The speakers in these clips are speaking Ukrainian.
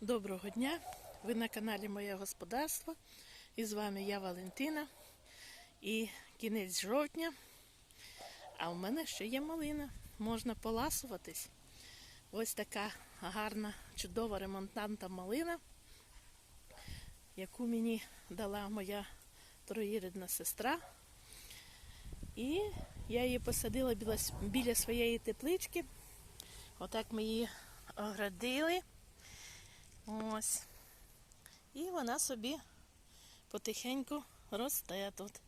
Доброго дня! Ви на каналі Моє Господарство. І з вами я Валентина. І кінець жовтня. А в мене ще є малина. Можна поласуватись. Ось така гарна, чудова ремонтанта малина, яку мені дала моя троюрідна сестра. І я її посадила біля своєї теплички. Отак ми її оградили. Ось. І вона собі потихеньку росте тут.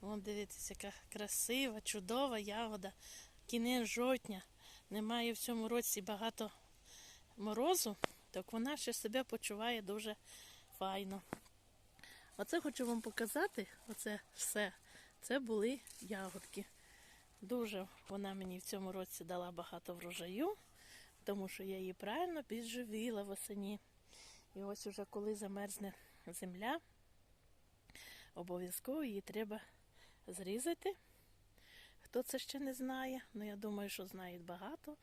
От дивіться, яка красива, чудова ягода. Кінець жовтня. Немає в цьому році багато морозу, так вона ще себе почуває дуже файно. Оце хочу вам показати, оце все. Це були ягодки. Дуже вона мені в цьому році дала багато врожаю, тому що я її правильно підживила восені. І ось уже коли замерзне земля, обов'язково її треба зрізати. Хто це ще не знає, ну я думаю, що знають багато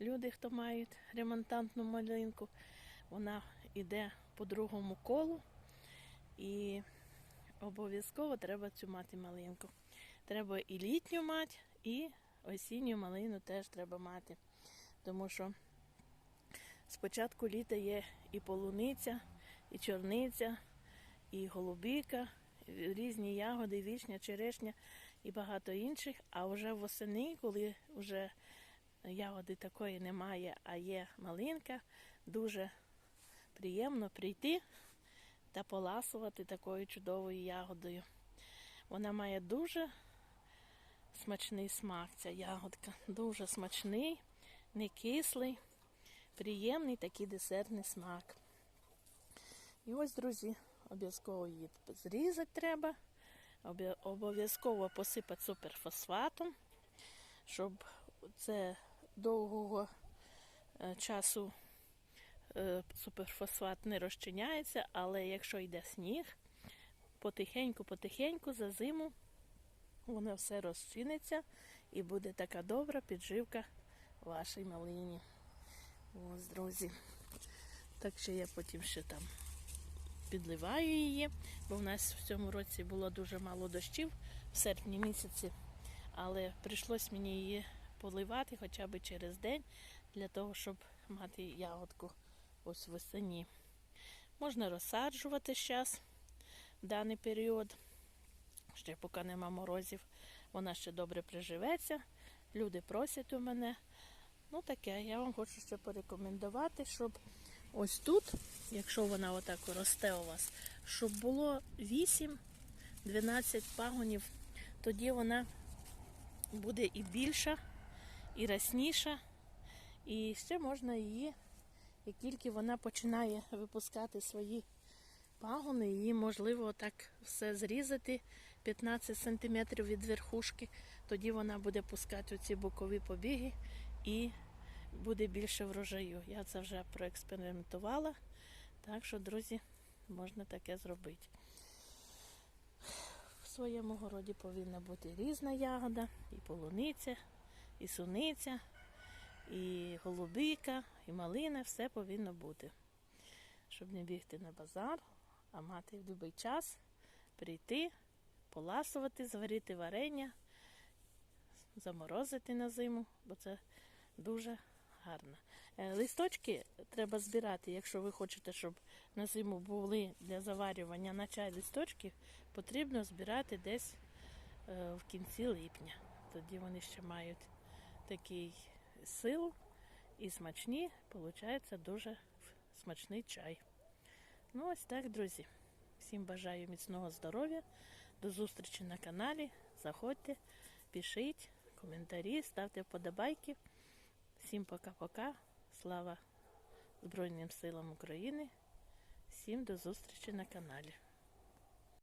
люди, хто мають ремонтантну малинку. Вона йде по другому колу і обов'язково треба цю мати малинку. Треба і літню мати, і осінню малину теж треба мати. Тому що спочатку літа є і полуниця, і чорниця, і голубіка, і різні ягоди, вішня, черешня і багато інших. А вже восени, коли вже ягоди такої немає, а є малинка, дуже приємно прийти та поласувати такою чудовою ягодою. Вона має дуже смачний смак, ця ягодка. Дуже смачний, не кислий, приємний такий десертний смак. І ось, друзі, обов'язково її зрізати треба. Обов'язково посипати суперфосфатом, щоб це довгого е, часу е, суперфосфат не розчиняється, але якщо йде сніг, потихеньку-потихеньку за зиму воно все розчиниться і буде така добра підживка вашій малині. Ось, друзі. Так що я потім ще там підливаю її, бо в нас в цьому році було дуже мало дощів в серпні місяці, але прийшлось мені її поливати хоча б через день, для того, щоб мати ягодку ось весені. Можна розсаджувати зараз в даний період. Ще поки нема морозів, вона ще добре приживеться. Люди просять у мене. Ну таке, я вам хочу ще порекомендувати, щоб ось тут, якщо вона отак росте у вас, щоб було 8-12 пагонів, тоді вона буде і більша, і рясніша. І ще можна її, як тільки вона починає випускати свої пагони, її можливо так все зрізати 15 см від верхушки, тоді вона буде пускати оці бокові побіги і буде більше врожаю. Я це вже проекспериментувала, так що, друзі, можна таке зробити. В своєму городі повинна бути різна ягода, і полуниця, і суниця, і голубика, і малина, все повинно бути. Щоб не бігти на базар, а мати в будь-який час прийти, поласувати, зварити варення, заморозити на зиму, бо це дуже гарно. Е, Листочки треба збирати, якщо ви хочете, щоб на зиму були для заварювання на чай листочки, потрібно збирати десь е, в кінці липня. Тоді вони ще мають такий сил і смачні, виходить дуже смачний чай. Ну, ось так, друзі. Всім бажаю міцного здоров'я. До зустрічі на каналі. Заходьте, пишіть коментарі, ставте вподобайки. Всім пока-пока. Слава Збройним силам України. Всім до зустрічі на каналі.